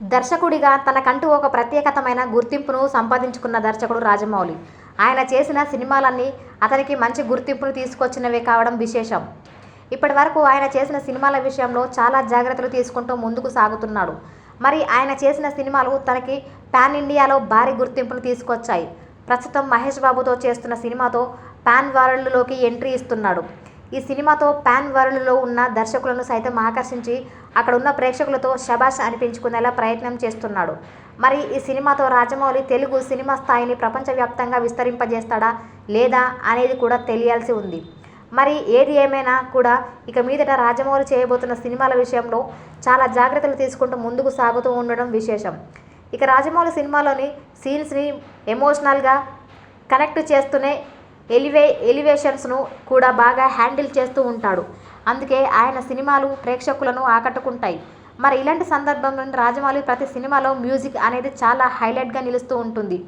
దర్శకుడిగా తనకంటూ ఒక ప్రత్యేకతమైన గుర్తింపును సంపాదించుకున్న దర్శకుడు రాజమౌళి. ఆయన చేసిన సినిమాలన్నీ అతనికి మంచి గుర్తింపును తీసుకొచ్చినవే కావడం విశేషం. ఇప్పటి వరకు ఆయన చేసిన సినిమాల విషయంలో చాలా జాగ్రత్తలు తీసుకుంటూ ముందుకు సాగుతున్నాడు. మరి ఆయన చేసిన సినిమాలు తనకి పాన్ ఇండియాలో భారీ గుర్తింపును తీసుకొచ్చాయి. ప్రస్తుతం మహేష్ బాబుతో చేస్తున్న సినిమాతో పాన్ వరల్డ్లోకి ఎంట్రీ ఇస్తున్నాడు. ఈ సినిమాతో పాన్ వరల్డ్లో ఉన్న దర్శకులను సైతం ఆకర్షించి అక్కడ ఉన్న ప్రేక్షకులతో శబాష్ అనిపించుకునేలా ప్రయత్నం చేస్తున్నాడు. మరి ఈ సినిమాతో రాజమౌళి తెలుగు సినిమా స్థాయిని ప్రపంచవ్యాప్తంగా విస్తరింపజేస్తాడా లేదా అనేది కూడా తెలియాల్సి ఉంది. మరి ఏది ఏమైనా కూడా ఇక మీదట రాజమౌళి చేయబోతున్న సినిమాల విషయంలో చాలా జాగ్రత్తలు తీసుకుంటూ ముందుకు సాగుతూ ఉండడం విశేషం. ఇక రాజమౌళి సినిమాలోని సీన్స్ని ఎమోషనల్గా కనెక్ట్ చేస్తూనే ఎలివే ఎలివేషన్స్ను కూడా బాగా హ్యాండిల్ చేస్తూ ఉంటాడు. అందుకే ఆయన సినిమాలు ప్రేక్షకులను ఆకట్టుకుంటాయి. మరి ఇలాంటి సందర్భంలో రాజమౌళి ప్రతి సినిమాలో మ్యూజిక్ అనేది చాలా హైలైట్గా నిలుస్తూ ఉంటుంది.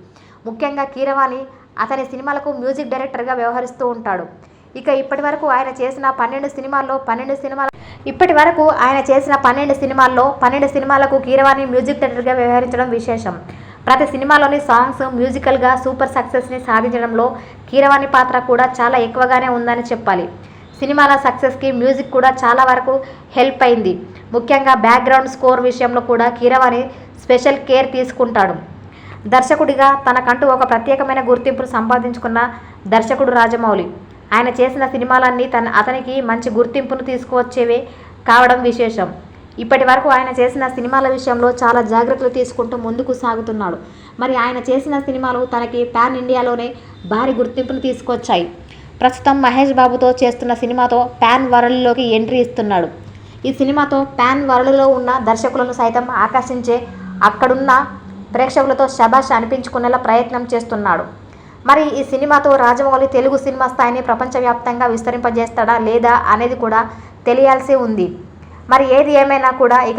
ముఖ్యంగా కీరవాణి అతని సినిమాలకు మ్యూజిక్ డైరెక్టర్గా వ్యవహరిస్తూ ఉంటాడు. ఇక ఇప్పటి వరకు ఆయన చేసిన పన్నెండు సినిమాల్లో పన్నెండు సినిమాల ఇప్పటి వరకు ఆయన చేసిన పన్నెండు సినిమాల్లో పన్నెండు సినిమాలకు కీరవాణి మ్యూజిక్ డైరెక్టర్గా వ్యవహరించడం విశేషం. ప్రతి సినిమాలోని సాంగ్స్ మ్యూజికల్గా సూపర్ సక్సెస్ని సాధించడంలో కీరవాణి పాత్ర కూడా చాలా ఎక్కువగానే ఉందని చెప్పాలి. సినిమాల సక్సెస్కి మ్యూజిక్ కూడా చాలా వరకు హెల్ప్ అయింది. ముఖ్యంగా బ్యాక్గ్రౌండ్ స్కోర్ విషయంలో కూడా కీరవాణి స్పెషల్ కేర్ తీసుకుంటాడు. దర్శకుడిగా తనకంటూ ఒక ప్రత్యేకమైన గుర్తింపును సంపాదించుకున్న దర్శకుడు రాజమౌళి. ఆయన చేసిన సినిమాలన్నీ తన అతనికి మంచి గుర్తింపును తీసుకువచ్చేవే కావడం విశేషం. ఇప్పటి వరకు ఆయన చేసిన సినిమాల విషయంలో చాలా జాగ్రత్తలు తీసుకుంటూ ముందుకు సాగుతున్నాడు. మరి ఆయన చేసిన సినిమాలు తనకి పాన్ ఇండియాలోనే భారీ గుర్తింపును తీసుకొచ్చాయి. ప్రస్తుతం మహేష్ బాబుతో చేస్తున్న సినిమాతో పాన్ వరల్డ్లోకి ఎంట్రీ ఇస్తున్నాడు. ఈ సినిమాతో పాన్ వరల్డ్లో ఉన్న దర్శకులను సైతం ఆకర్షించే అక్కడున్న ప్రేక్షకులతో శబాష్ అనిపించుకునేలా ప్రయత్నం చేస్తున్నాడు. మరి ఈ సినిమాతో రాజమౌళి తెలుగు సినిమా స్థాయిని ప్రపంచవ్యాప్తంగా విస్తరింపజేస్తాడా లేదా అనేది కూడా తెలియాల్సి ఉంది. మరి ఏది ఏమైనా కూడా ఇక